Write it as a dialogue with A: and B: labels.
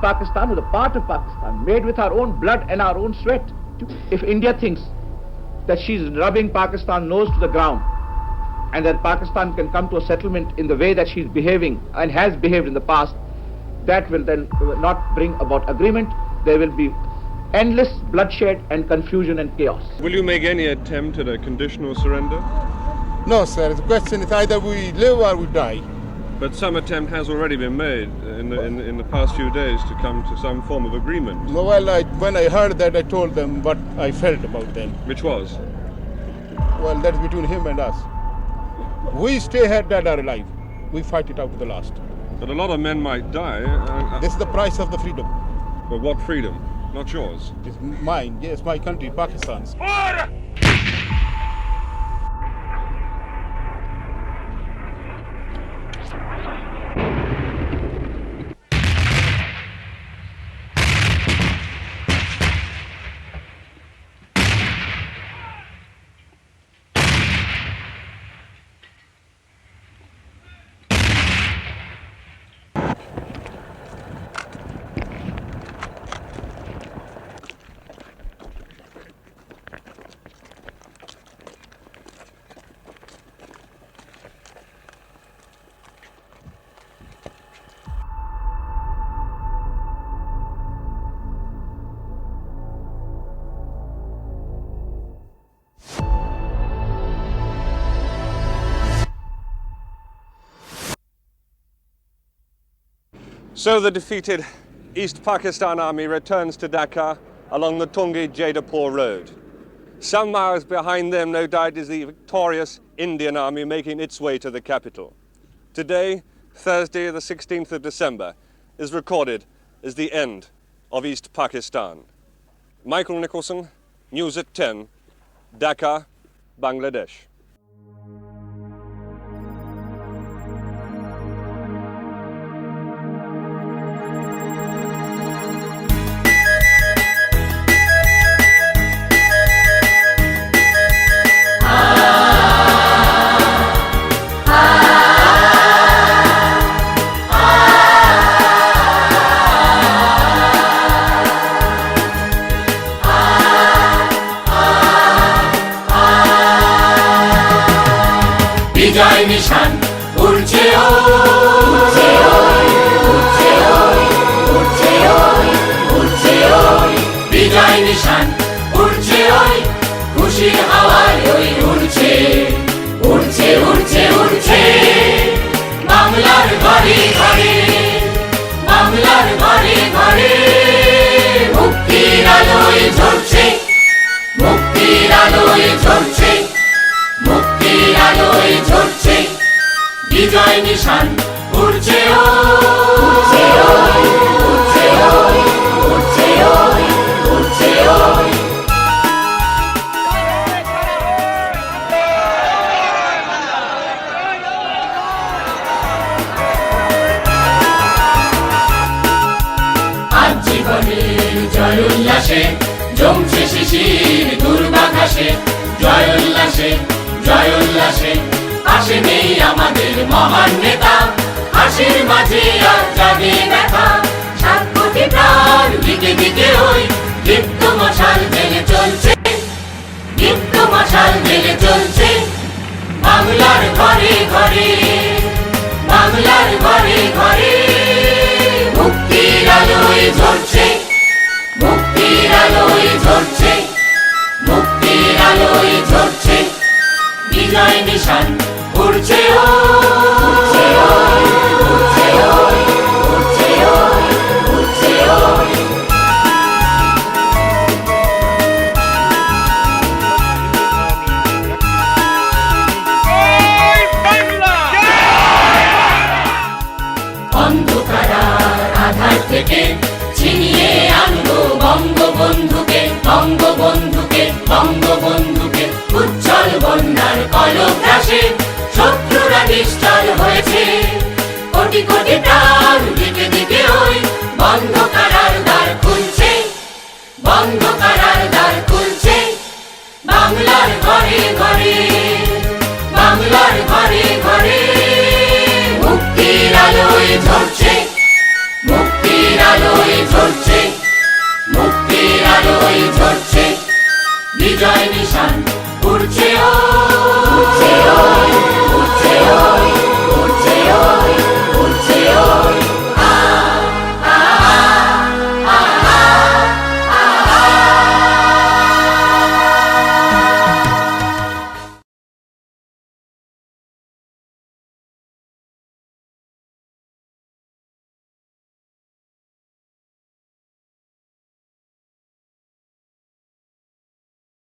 A: East Pakistan was a part of Pakistan, made with our own blood and our own sweat. If India thinks that she's rubbing Pakistan's nose to the ground and that Pakistan can come to a settlement in the way that she's behaving and has behaved in the past, that will then not bring about agreement. There will be endless bloodshed and confusion and chaos.
B: Will you make any attempt at a conditional surrender?
C: No, sir. The question is either we live or we die.
B: But some attempt has already been made in the, in, in the past few days to come to some form of agreement,
C: No, Well, I, when I heard that, I told them what I felt about them.
B: which was
C: Well, that's between him and us. We stay here dead or alive. We fight it out to the last.
B: But a lot of men might die. Uh, uh,
C: This is the price of the freedom.
B: but what freedom? Not yours.
C: It's mine. Yes, my country, Pakistan's.
B: So the defeated East Pakistan Army returns to Dhaka along the Tungi Jaidapur Road. Some miles behind them, no doubt, is the victorious Indian Army making its way to the capital. Today, Thursday, the 16th of December, is recorded as the end of East Pakistan. Michael Nicholson, News at 10, Dhaka, Bangladesh.
D: বিজয় নিশান উড়ছে উড়ছে উড়ছে উড়ছে বিজয় নিশান উড়ছে ওই খুশির বিজয় নিশান, উড়ছে উড়ছে উড়ছে উড়ছে জয় উল্লাসে জমছে শিশির দুর্বাঘাসে জয় উল্লাসে জয় উল্লাসে পাশে নেই আমাদের মহান নেতা, হাসির মাঝে আর জাগে ব্যথা। সাত কোটি প্রাণ দিকে দিকে ওই দীপ্ত মশাল জেলে চলছে। কোটি কোটি প্রাণ, দিকে দিকে ওই বন্ধ করার দ্বার খুলছে বন্ধ করার দ্বার খুলছে। বাংলার ঘরে ঘরে, বাংলার ঘরে ঘরে মুক্তির আলোয় ঝরছে, মুক্তির আলোয় ঝরছে, মুক্তির আলোয় ঝরছে। বিজয় নিশান উড়ছে ও